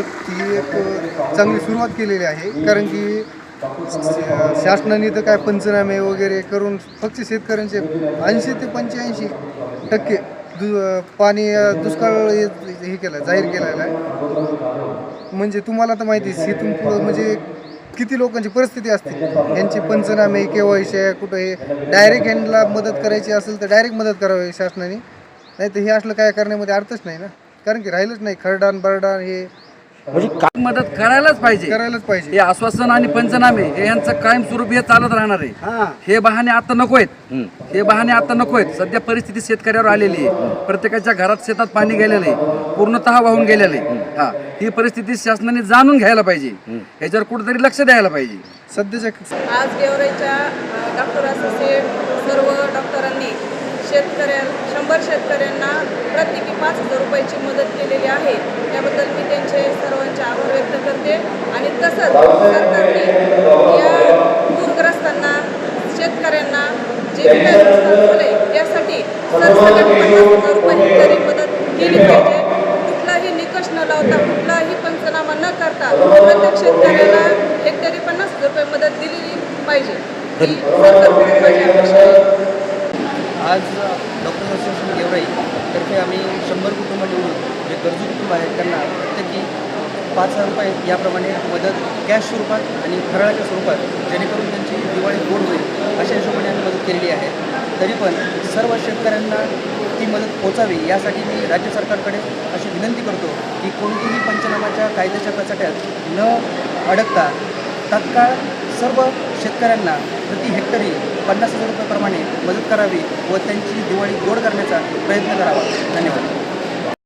ती ही एक चांगली सुरुवात केलेली आहे. कारण की शासनाने तर काय पंचनामे वगैरे करून फक्त शेतकऱ्यांचे ऐंशी ते पंच्याऐंशी टक्के दु पाणी दुष्काळ हे केलं जाहीर केलेला आहे. म्हणजे तुम्हाला तर माहिती आहे, शेतून पुढं म्हणजे किती लोकांची परिस्थिती असते. यांची पंचनामे केवायशे कुठं हे डायरेक्ट यांना मदत करायची असेल तर डायरेक्ट मदत करावी शासनाने. नाही तर हे असलं काय करण्यामध्ये अर्थच नाही ना. कारण की राहिलंच नाही खरडान बरडान हे म्हणजे का- मदत करायलाच पाहिजे. करायलाच पाहिजे. हे आश्वासन आणि पंचनामे हे यांचं कायमस्वरूपी हे चालत राहणार आहे. हे. बहाणे आता नको आहेत. हे बहाणे आता नको आहेत. सध्या परिस्थिती शेतकऱ्यावर आलेली आहे. प्रत्येकाच्या घरात शेतात पाणी गेलेलं आहे. पूर्णतः वाहून गेलेलं आहे. हा. ही परिस्थिती शासनाने जाणून घ्यायला पाहिजे. ह्याच्यावर कुठेतरी लक्ष द्यायला पाहिजे. सध्याच्या आज गेवराईच्या डॉक्टर असोसिएट सर्व डॉक्टरांनी शेतकऱ्या शंभर शेतकऱ्यांना प्रत्येकी पाच हजार रुपयाची मदत केलेली आहे. त्याबद्दल मी त्यांचे सर्वांचे आभार व्यक्त करते. आणि तसंच सरकारने या पूरग्रस्तांना शेतकऱ्यांना जे काही यासाठी सरसकट पन्नास हजार रुपये हेक्टरी मदत केली पाहिजे. कुठलाही निकष न लावता कुठलाही पंचनामा न करता प्रत्येक शेतकऱ्याला हेक्टरी पन्नास हजार रुपये मदत दिलेली पाहिजे. ही सरकारकडून माझी अपेक्षा आहे. आज डॉक्टर असोसिएशन गेवराई तर्फे आम्ही शंभर कुटुंब निवडून जे गरजू कुटुंब आहेत त्यांना प्रत्येकी पाच हजार रुपये याप्रमाणे मदत कॅश स्वरूपात आणि फराळाच्या स्वरूपात जेणेकरून त्यांची दिवाळी गोड होईल अशा हिशोबाने आम्ही मदत केलेली आहे. तरी पण सर्व शेतकऱ्यांना ती मदत पोचावी यासाठी मी राज्य सरकारकडे अशी विनंती करतो की कोणतीही पंचनामाच्या कायद्याच्या कचाट्यात न अडकता तत्काळ सर्व शेतकऱ्यांना प्रति हेक्टरी पन्नास हजार रुपयाप्रमाणे मदत करावी व त्यांची दिवाळी गोड करण्याचा प्रयत्न करावा. धन्यवाद.